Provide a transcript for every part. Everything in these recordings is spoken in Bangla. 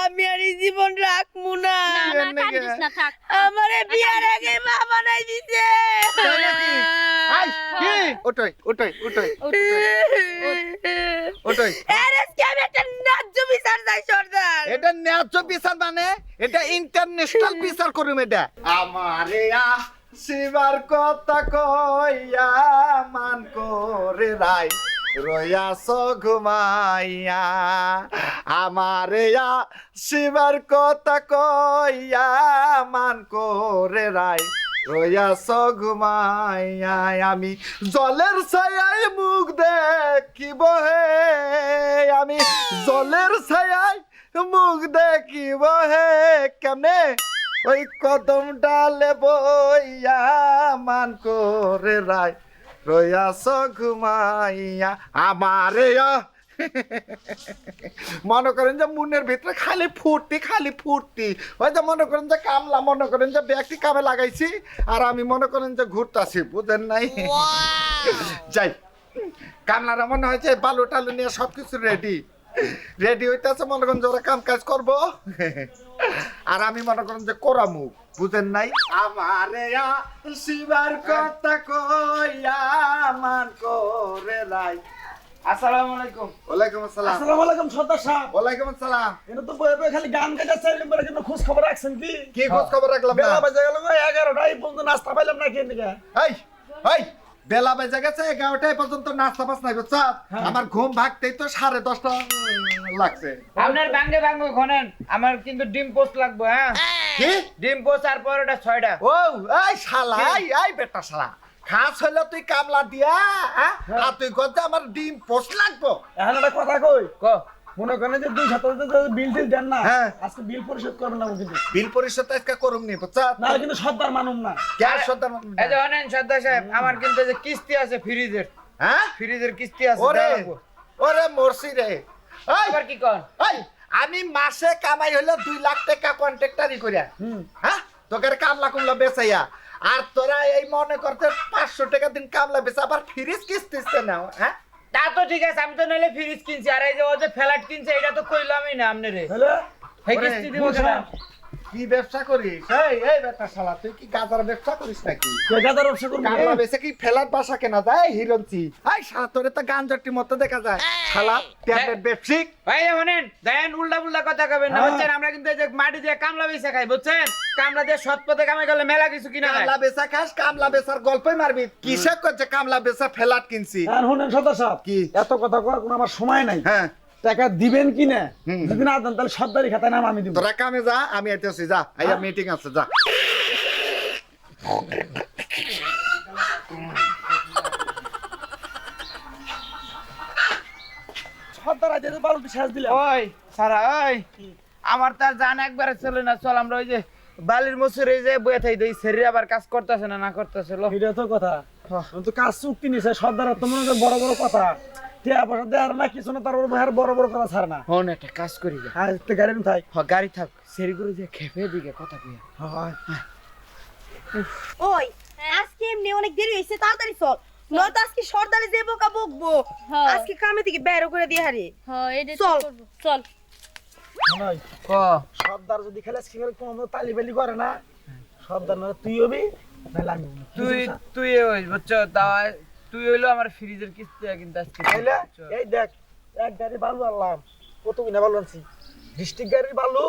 আমি আর এই জীবন রাখব না। আমারে বিয়ার আগে মা বানাই দিছে? ওটাই ওটাই ওটাই ওটাই এটা ন্যায্য বিচার মানে? এটা ইন্টারন্যাশনাল বিচার করুম এটা। আমারে শিবার কথা কইয়া মান করে রাই রয়াস ঘুমাইয়া, আমারে শিবার কথা কইয়া, মান করে রাই রয়াস ঘুমাইয়া, আমি জলের ছায়ায় মুখ দেখিব হে, আমি জলের ছায়ায় মুখ দেখিব হে, কেমনে? ওই কদম ডালে বইয়া মান করে রায়। রয়াস ঘুমাইয়া আমারে মনে করেন যে মুনের ভিতরে খালি ফুর্তি খালি ফুর্তি। ওই যে মনে করেন যে কামলা মনে করেন যে ব্যক্তি কামে লাগাইছি? আর আমি মনে করেন যে ঘুরতাছি বুঝেন নাই? যাই। কামলারা মনে হয়েছে বালু টালু নিয়ে সবকিছু রেডি রেডি হইতেছে মনে করেন যে ওরা কাম কাজ করব। আর আমি মনে করেন যে কোরামু বুঝেন নাই? আমারে শিবার কথা কইয়া মান করে লাই। আসসালামু আলাইকুম। ওয়ালাইকুম আসসালাম। আসসালামু আলাইকুম সর্দার সাহেব। ওয়ালাইকুম আসসালাম। এটা তো বয়ে বয়ে খালি গান গাইতেছে এবার কিন্তু খোঁজ খবর রাখছেন কি? কি খোঁজ খবর রাখলাম না? বেলা বাজে গেল গো, এগারোটায় পর্যন্ত নাস্তা পাইলাম না কেন এই এই বেলা বেজে গেছে এগারোটায় পর্যন্ত নাস্তা বাস নাই বুঝছ? আমার ঘুম ভাগতেই তো সাড়ে দশটা লাগছে। আপনার ব্যাঙ্গে ব্যাঙ্গ খনেন আমার কিন্তু ডিম পোস্ট লাগবে হ্যাঁ? কি? ডিম পোস্ট আর পরোটা ছয়টা। ও এই শালা এই এই বেটা শালা। খাস হইলে তুই কামলা দিয়া হ্যাঁ? আর তুই গজা আমার ডিম পোস্ট লাগবো। এখন একটা কথা কই? ক? মনে করেন যে দুই সপ্তাহ বিল টিল দেন না হ্যাঁ। আজকে বিল পরিশোধ করবেন না কিন্তু। বিল পরিশোধ আজকে করুম নি বুঝছ? না কিন্তু সর্দার মানুম না। গ্যাস সদার এই যে অনেন সর্দার সাহেব আমার কিন্তু এই যে কিস্তি আছে ফ্রিজের। হ্যাঁ? ফ্রিজের কিস্তি আছে ওরে ওরে মরছি রে। এই আবার কি কর এই আমি মাসে কামাই হলো দুই লাখ টাকা কন্ট্রাক্টারি করিয়া হুম। হ্যাঁ? তোকে কামলা কুমলা বেচাইয়া। আর তোরা এই মনে করতে পাঁচশো টাকা দিন কামলা বেশ আবার ফ্রিজ কিস্তিতে নাও হ্যাঁ? তা তো ঠিক আছে আমি তো নাহলে ফ্রিজ কিনছি। আর এই যে ও যে ফ্ল্যাট কিনছে এটা তো কইলামই না আপনি রে হ্যালো কিস্তি দিব কি ব্যবসা করিস? এই এই বেটা শালা তুই কি গাজার ব্যবসা করিস নাকি? ব্যবসা কামলা বেচে কি ফেলার বাসা কেনা যায়? হিরঞ্চি এই শালা তোরে তো মতো দেখা যায়। শালা ট্যাবলেট ব্যবসিক। দেন উল্টা পুল্টা কথা কবেন না হ্যাঁ। বুঝছেন? আমরা কিন্তু এই যে মাটি দিয়ে কামলা বেচা খাই বুঝছেন? কামলা দিয়ে সৎ পথে কামাই করলে মেলা কিছু কিনা কামলা বেচা খাস কামলা বেচার গল্পই মারবি। কিসে করছে কামলা বেচা ফেলাট কিনছি? আর শুনেন সর্দার সাহেব কি? এত কথা কোনো আমার সময় নাই। হ্যাঁ। টাকা দিবেন কি না যদি না দেন তাহলে সর্দারি খাতায় নাম আমি দিব। তোরা কামে যা আমি আইতেছি যা। আইয়া মিটিং আছে যা। সর্দার শেষ দিলাম। ওই সারা ওই। আমার তার জান একবারে চলে না। চল আমরা ওই যে বালির মসুরে যে বয়ে থাই দেই শরীর আবার কাজ করতেছে না না করতেছে লো। এটা তো কথা। তো কাজ চুক্তি নিছে সর্দার তো মনে হয় বড় বড় কথা। টিয়া পয়সা দেওয়ার না কিছু না তার ভাইয়ের বড় বড় কথা ছাড় না। হন একটা কাজ করি যা। আর তো গাড়ি থাক। হ গাড়ি থাক। সেরি করে যে খেপে দিকে কথা কইয়া। হয়। ওই আজকে এমনি অনেক দেরি হয়েছে তাড়াতাড়ি চল। নয়তো আজকে সর্দারে যে বোকা বকবো। হ্যাঁ। আজকে কামে থেকে বের করে দিয়ে হারি। হ্যাঁ এটা চল। চল সর্দার যদি খেলে কম তালি বালি করে না সর্দার না তুই হবি। তুই তুই তাও তুই হইল আমার ফ্রিজের কিস্তি কিন্তু আজকে তাইলে? এই দেখ এক গাড়ি বালু আনলাম কত কিনা বালু আনছি। ডিস্ট্রিক্ট গাড়ির বালু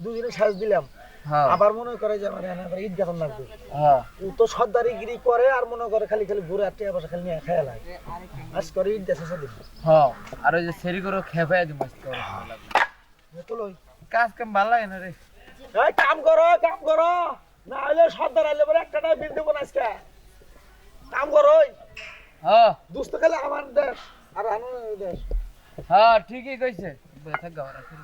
দুদিনে সাজ দিলাম। হ্যাঁ। আবার মনে করে যে আমার ঈদ লাগবে। হ্যাঁ। ও তো করে আর মনে করে খালি খালি ঘুরে পয়সা খালি নিয়ে খেয়ে লাগে। আজ করে ঈদ হ্যাঁ। আর ওই যে সেরি করে দিম আজকে। কাজ কাম ভালো লাগে না রে? এই কাম করো কাম করো। না হলে সর্দার আইলে পরে একটা টাকা বিল দেবো না আজকে। কাম করো হ্যাঁ। দুস্থ খেলে আমার দেশ আর আমার দেশ। হ্যাঁ ঠিকই কইছে।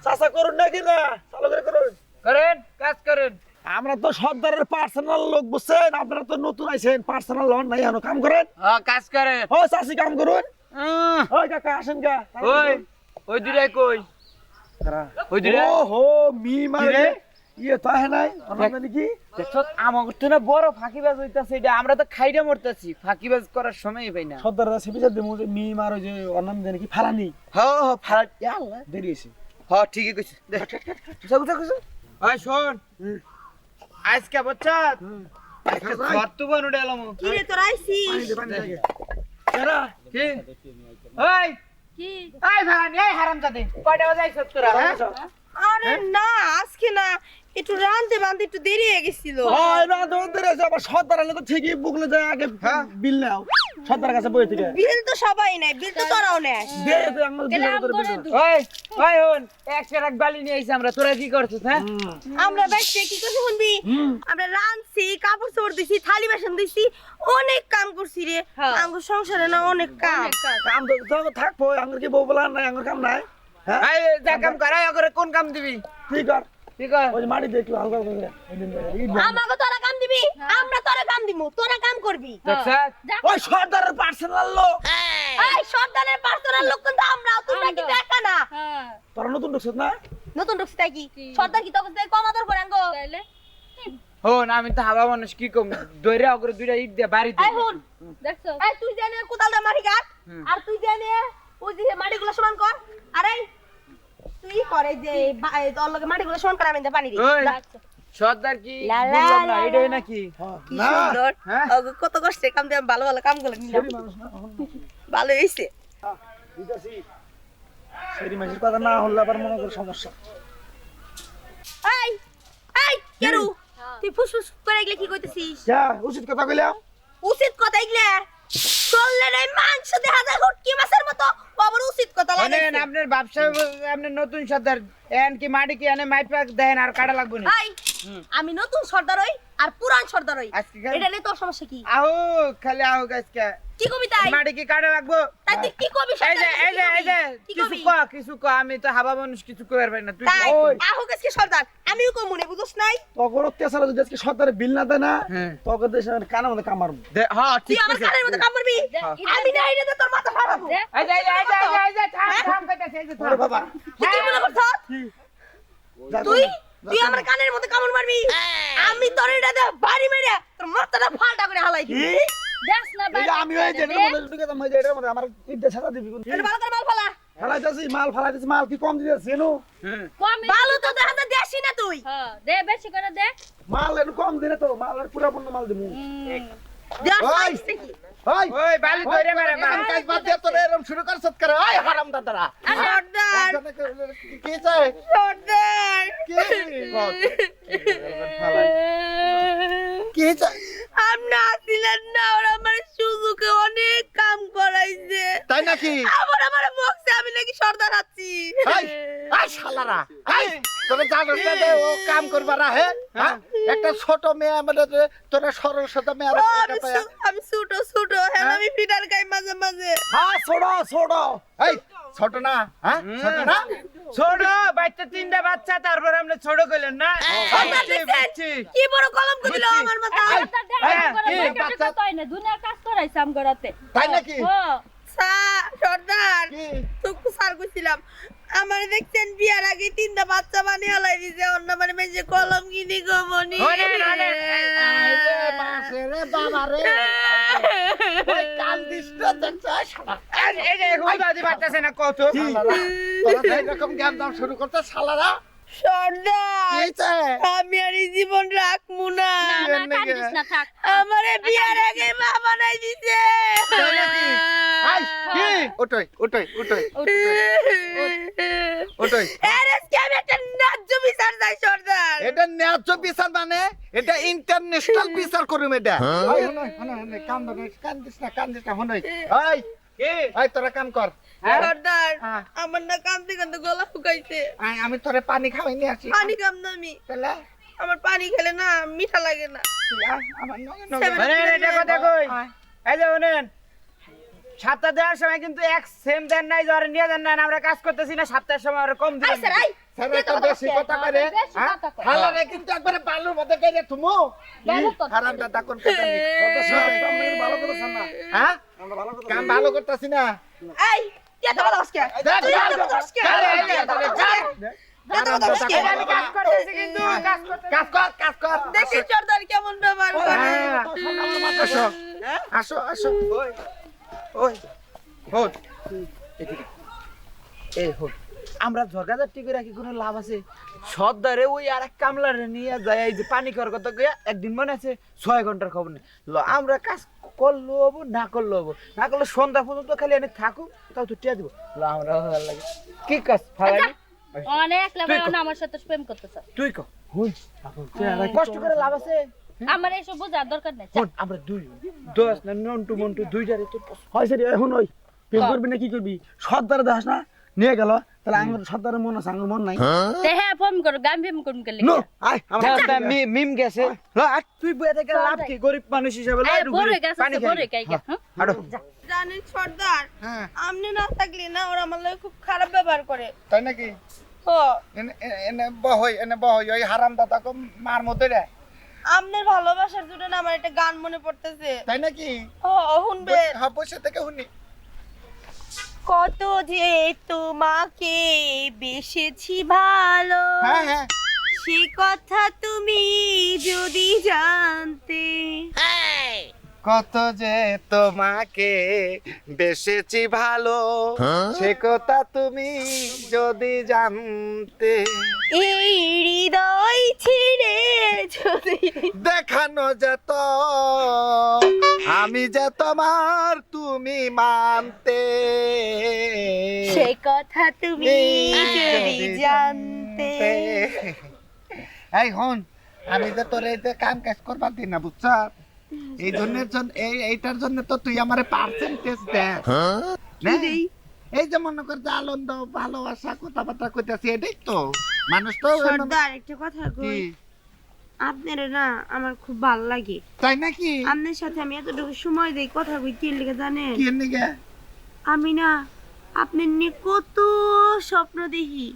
চাষা করুন। নাকি না চালু করে করুন। করেন কাজ করেন। আমরা তো সর্দারের পার্সোনাল লোক বুঝছেন? আপনারা তো নতুন আইছেন পার্সোনাল লোন নাই এখনও কাম করেন। হ্যাঁ কাজ করেন। ও চাষি কাম করুন। ওই কাকা আসেন কা ওই ওই দুটাই কই? ওই দুটা ও হো মি মারে রে? ইয়ে তো নাই আমার কি দেখছ আমাকে তো না বড় ফাঁকিবাজ হইতাছে এটা আমরা তো খাইটা মরতেছি ফাঁকিবাজ করার সময়ই পাই না। সর্দার আছে বিচার দেবো যে মি মার ওই যে ওর কি ফালানি? হ্যাঁ হ্যাঁ ফালা আল্লাহ। দেরি হয়েছে হ্যাঁ ঠিকই কইছিস দে। গুছা গুছা গুছা ওই শোন। আজকে বচ্চা আজকে ঘর তো বন উঠে এলাম কি রে তোর। কেরা? কি? ওই কি? এই ভান এই হারামজাদে। কয়টা বাজে আইছ তোরা? হ্যাঁ? আরে না আজকে না। একটু রানতে বানতে একটু দেরি হয়ে গেছিল। হয় দেরি আবার সর্দার আলে তো ঠিকই বুকলে যায় আগে হ্যাঁ। বিল নাও। সর্দার কাছে বই থেকে। বিল তো সবাই নেয় বিল তো তোরাও নেয়। দে দে আমার বিল তোর বিল ওই ওই হন একশো এক বালি নিয়ে আইছি আমরা তোরা কি করছিস হ্যাঁ? আমরা বেশি কি করছি শুনবি? আমরা রানছি কাপড় চোপড় দিছি থালি বাসন দিছি অনেক কাম করছি রে। আমার সংসারে না অনেক কাম। কাম তো থাকব কি বউ বলা নাই কাম নাই হ্যাঁ? যা কাম করাই করে কোন কাম দিবি? ঠিক কর? ঠিক আছে ওই যে মাটি দিয়ে একটু হালকা করে দে। এই দিন ধরে, এই দিন। আমাকে তোরা কাম দিবি? আমরা তোরা কাম দিমু। তোরা কাম করবি। ওই সর্দারের পার্সোনাল লোক। এই সর্দারের পার্সোনাল লোক কিন্তু আমরা তোমরা কি দেখা না। তোরা নতুন ঢুকছিস না? নতুন ঢুকছি তাই কি? সর্দার কি তখন কম আদর করে আঙ্গো? হন আমি তো হাবা মানুষ কি কম? দইরে অগ্র দুইটা ইট দিয়ে বাড়ি এই দিই হুন। দেখছ? এই তুই জানে কোদাল দা মাটি কাট আর তুই জানে ওই যে মাটিগুলো সমান কর। আরে তুই করে যে তোর লগে মাটিগুলো সমান কর আমি পানি দিই। সর্দার কি লা লা না এটাই নাকি? হ্যাঁ, না। সুন্দর। হ্যাঁ? ওগো, কত কষ্টে কাম দিয়ে ভালো ভালো কামগুলো নিলাম। সেরি মানুষ না এখন ভালো হইছে। বুঝতেছি সেরি মানুষের কথা না হলে আবার মনে কর সমস্যা। এই এই কেরু তুই ফুসফুস করে এগুলো কি কইতেছিস? যা উচিত কথা কইলাম উচিত কথা এগুলা? মাংস দেখা যায় মাছের মতো। উচিত কথা মানে আপনার ব্যবসা আপনার নতুন সর্দার এন কি মাটি কি এনে দেন আর কাটা লাগবে না? আমি নতুন সর্দার হই আর পুরান সর্দার হই আজকে এটা নিয়ে তোর সমস্যা কি? আহো খালি আহো আজকে। কি কবি তাই মাটি কি কাটা লাগবো তাই তুই কি কবি এই যে এই যে এই যে কিছু ক কিছু ক আমি তো হাবা মানুষ কিছু কইবার পারি না। তুই ওই আহো গেছে সর্দার। আমিও কম মনে বুঝছ নাই? তখন অত্যাচার যদি আজকে সর্দারের বিল না দেয় না হ্যাঁ। তখন দেশের কানের মধ্যে কামার দে- হ্যাঁ তুই ঠিক আমার কইছিস। কানের মধ্যে কাম আমি না এটা তোর মাথা ফাটাবো এই যে এই যে এই যে এই যে, থাম থাম কইতাছে এই যে থাম। বাবা। কি তুই মনে করছ? তুই তুই আমার কানের মধ্যে কামড় মারবি। আমি তোর এটা দে বাড়ি মেরে তোর মাথাটা ফাটা করে হালাই কি? দিবি এই যে আমি ওই যে এটার মধ্যে ঢুকে যে এটার মধ্যে আমার ইটটা ছাড়া দিবি কোন এটা ভালো করে মাল ফালা। ফালাইতেছি মাল ফালাইতেছি মাল কি কম দিতেছি নু হ্যাঁ। ভালো তো দেখা যায় দেশি না তুই। দে বেশি করে দে। মাল একটু কম দিলে তো মাল আর পুরা পূর্ণ মাল দিবো। দেশ ওই। ওই ওই বালি ধরে মারে কাম কাজ বাদ দিয়ে তোরা এরম শুরু করছত করে। ওই হারাম দাদারা। সর্দার। কি চাই সর্দার। কি? কি চাই আপনি আসিলেন না ওরা আমার সুজুকে অনেক কাম করাইছে। তাই নাকি? আবার আমার নাকি সর্দার আছি শালারা তোরা জানোস না ও কাম করবার হে হ্যাঁ? একটা ছোট মেয়ে আমাদের তোরা সরল সাথে মেয়ে ও, আমি ছোট ছোট হ্যাঁ আমি ফিটার খাই মাঝে মাঝে হ্যাঁ ছোড়ো ছোড়ো এই ছোট না হ্যাঁ ছোট না ছোট বাচ্চা তিনটা বাচ্চা তারপর আপনি ছোট কইলেন না। কি বড় কলম করে দিল আমার মাথা হ্যাঁ, কি? দুনিয়ার কাজ করাইছে আম গড়াতে তাই নাকি স্যার সর্দার তো স্যার কইছিলাম আমার দেখছেন বিয়ার আগে তিনটা বাচ্চা বানিয়ে হালাই দিছে অন্য মানে মেজে কলম কিনি গো মনি আমি আর এই জীবন রাখব না না না কান্দিস না থাক আমারে বিয়ার আগে মা বানাই দিছে ওটাই ওটাই ওটাই ওটাই এটা ন্যায্য বিচার মানে? এটা ইন্টারন্যাশনাল বিচার করুম এটা। ধরে, কান্দিস না কান্দিস না হুনই। ওই কি? তোরা কাম কর। হ্যাঁ। আমার না কান্দতে কান্দতে গলা শুকাইছে। আমি তোরে পানি খাওয়াই নিয়ে আসি। পানি কাম না আমি। তাহলে? আমার পানি খেলে না মিঠা লাগে না। আমার। এই যে সাতটা দেওয়ার সময় কিন্তু এক সেম দেন নাই জ্বর নিয়ে দেন নাই আমরা কাজ করতেছি না সাতটার সময় আরও কম দিবেন স্যার আই স্যার, একটা বেশি কথা করে হ্যাঁ? কয়। হালারে কিন্তু একবারে বালুর মধ্যে বালুর কথা। হারাম দাদা কোন কথা। ভালো করতেছেন না। হ্যাঁ? আমরা ভালো করতেছি কাম ভালো করতেছি না। এই এত ভালো তুই এত দেখ, ভালো আজকে দেখ, দেখ, দেখ, দেখ, দেখ। ভালো কর। কর সর্দার কেমন ব্যবহার করে। হ্যাঁ, আসো আসো আসো। ওই এই আমরা ঝরগাদার টিকে রাখি কোনো লাভ আছে? সর্দারে ওই আর এক কামলারে নিয়ে যায় এই যে পানি কথা কইয়া একদিন মনে আছে ছয় ঘণ্টার খবর নেই। ল আমরা কাজ করল হব না করল হব? না করলে সন্ধ্যা পর্যন্ত খালি এনে থাকুক তাও তো টিয়া দিব। আমরা ভালো লাগে। কি কাজ ফালানি? অনেক তুই লেভেল কর। আমার সাথে প্রেম করতেছ। তুই কি কষ্ট করে লাভ আছে? আমার এইসব বোঝার দরকার নেই। শোন, আমরা দুই। দশ না নন্টু মন্টু দুইটারে তো। হয় সেটি এখন ওই। প্রেম করবি না কি করবি? সর্দার দাস না নিয়ে গেল। তাহলে আমার সর্দারের মন আছে আমার মন নাই। হ্যাঁ? ফোন করো গান ফেম করুন কে নো আয় আমার মিম গেছে। ল, আর তুই বয়ে থেকে লাভ কি? গরিব মানুষ হিসাবে ল, বড় ঘুরে পানি আছে খাই। বড় কাইগা হ্যাঁ হাঁটো। জানেন সর্দার হ্যাঁ। আপনি না থাকলে না ওরা আমার লাগে খুব খারাপ ব্যবহার করে। তাই নাকি? ও এনে এনে বহই এনে বহই ওই হারাম দাদাকে মার মধ্যে রে। আপনার ভালোবাসার জন্য না আমার একটা গান মনে পড়তেছে। তাই নাকি? ও শুনবে। হ্যাঁ বসে থেকে শুনি। কত যে তোমাকে বেসেছি ভালো হ্যাঁ হ্যাঁ। সে কথা তুমি যদি জানতে। কত যে তোমাকে বেসেছি ভালো। সে কথা তুমি যদি জানতে। এই হৃদয় ছিঁড়ে যদি দেখানো যেত আমি যে তোমার তুমি মানতে। সে কথা তুমি যদি জানতে। এই হন আমি যে তোর এই যে কাম কাজ করবার দিই না বুঝছ? এই জন্যের জন্য এই এইটার জন্য তো তুই আমারে পার্সেন্টেজ দে। না? এই যে মনে কর যে আনন্দ ভালোবাসা কথাবার্তা কইতাছি এটাই তো। মানুষ তো সর্দার একটা কথা কই? আপনার না আমার খুব ভালো লাগে। তাই নাকি? আপনার সাথে আমি এতটুকু সময় দেই কথা কই কি লেগে জানেন? কি নিগে আমি না আপনার নিয়ে কত স্বপ্ন দেখি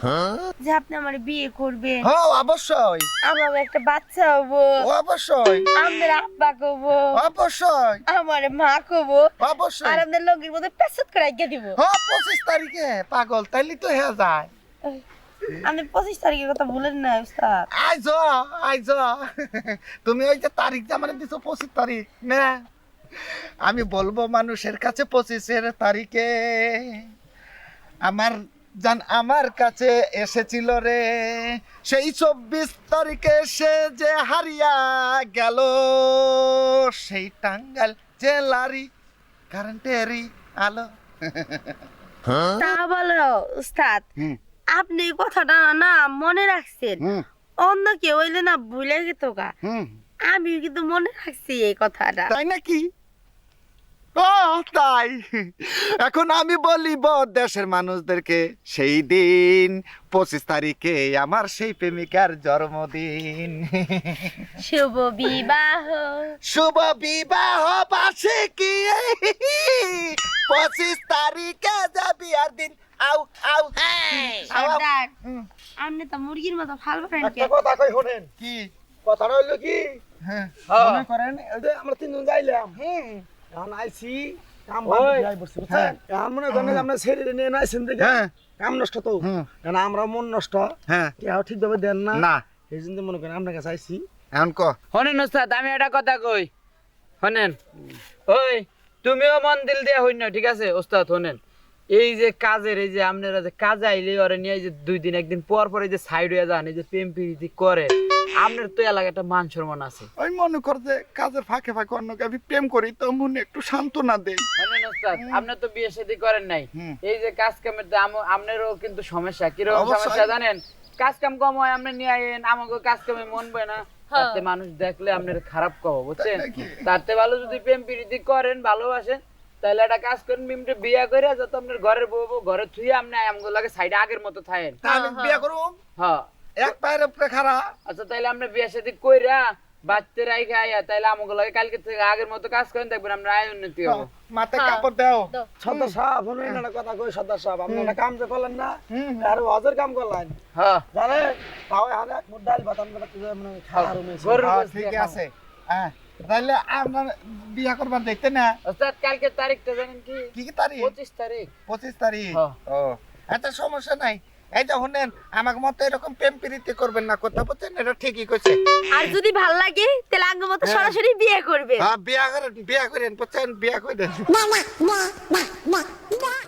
যে আপনি আমার বিয়ে করবেন। হ অবশ্যই। আমার একটা বাচ্চা হব। অবশ্যই। আপনার আব্বা কব অবশ্যই। আমার মা কব আর অবশ্যই আপনার লগের মধ্যে পেছাত করে আজ্ঞা দিব। হ পঁচিশ তারিখে পাগল। তাইলে তো হয়ে যায়। আপনি পঁচিশ তারিখের কথা ভুলেন না উস্তাদ। আইজ আইজ। তুমি ওই যে তারিখ যে আমার দিছো পঁচিশ তারিখ না। আমি বলব মানুষের কাছে পঁচিশের তারিখে। আমার জান আমার কাছে এসেছিল রে। সেই চব্বিশ তারিখে সে যে হারিয়া গেল সেই টাঙ্গাল যে জেলারি কারেন্টেরই আলো। তা বলো উস্তাদ আপনি কথাটা না মনে রাখছেন? অন্য কেউ হইলে না ভুলে যেত গা আমি কিন্তু মনে রাখছি এই কথাটা। তাই নাকি? তাই। এখন আমি বলিব দেশের মানুষদেরকে সেই দিন পঁচিশ তারিখে আমার সেই প্রেমিকার জন্মদিন। শুভ বিবাহ। শুভ বিবাহ বাসে কি পঁচিশ তারিখে যাবি আর দিন। আউ আউ। সর্দার। আপনি তো মুরগির মতো ফাল পারেন একটা কথা কই শোনেন। কি? কথাটা হইল কি? হ্যাঁ। মনে করেন আমরা তিনজন যাইলাম। এখন আইছি কাম বাদ ওই। বসছি বুঝছেন এখন মনে করেন আমরা ছেড়ে নিয়ে নাইছেন দেখে হ্যাঁ। কাম নষ্ট তো। কারণ আমরা মন নষ্ট। হ্যাঁ। কেউ ঠিকভাবে দেন না। না। এই জন্য মনে করেন আপনার কাছে আইছি। এখন ক? শোনেন ওস্তাদ আমি একটা কথা কই। শোনেন ওই তুমিও মন দিল দিয়া হইন না ঠিক আছে? ওস্তাদ শোনেন এই যে কাজের এই যে আপনারা যে কাজে আইলে ওরে নিয়ে যে দুই দিন একদিন পর পর এই যে সাইড হয়ে যান এই যে প্রেম প্রীতি করে আপনার তো এলাকায় একটা মান সম্মান আছে। ওই মনে কর যে কাজের ফাঁকে ফাঁকে অন্যকে আমি প্রেম করি তো মনে একটু সান্ত্বনা দেই। শোনেন ওস্তাদ আপনি তো বিয়ে শাদী করেন নাই। এই যে কাজ কামের তো আপনারও কিন্তু সমস্যা। কীরকম সমস্যা জানেন? কাজ কাম কম হয় আপনি নিয়ে আইন আমাকে কাজ কামে মন বয় না। হ্যাঁ। তাতে মানুষ দেখলে আপনার খারাপ কব বুঝছেন? তাতে ভালো যদি প্রেম প্রীতি করেন ভালোবাসেন তাহলে একটা কাজ করেন মিমটে বিয়ে করে যত আপনার ঘরের বউ বউ ঘরে থুয়ে আপনি আমগো লাগে সাইডে আগের মতো থাকেন তা আমি করব হ্যাঁ। এক পায়ের উপরে খাড়া। আচ্ছা তাইলে আপনি বিয়ে শাদী কইরা বাচ্চা রাইখা আইয়া তাইলে আমাকে লাগে কালকে থেকে আগের মতো কাজ করেন দেখবেন আমরা আয় উন্নতি হব। মাথায় হ্যাঁ। কাপড় দাও। সাহেব শুনুন একটা কথা কই সর্দার সাহেব আপনি একটা কাম যে করলেন না আর হজের কাম করলেন। হ্যাঁ জানেন তাও এক মুঠ ডাল বাতা তুই মানে খাওয়া রুমে হ্যাঁ, ঠিক আছে। হ্যাঁ তাহলে আপনার বিয়ে করবার দেখতে না। ওস্তাদ কালকে তারিখটা জানেন কি? কি তারিখ? পঁচিশ তারিখ। পঁচিশ তারিখ। ও আচ্ছা সমস্যা নাই। এই যে শুনেন আমাকে মতো এরকম প্রেম প্রীতি করবেন না কথা বলছেন এটা ঠিকই কইছে আর যদি ভালো লাগে তাহলে আঙ্গ মতো সরাসরি বিয়ে করবে হ্যাঁ বিয়ে করেন বিয়ে করেন বুঝছেন মা করেন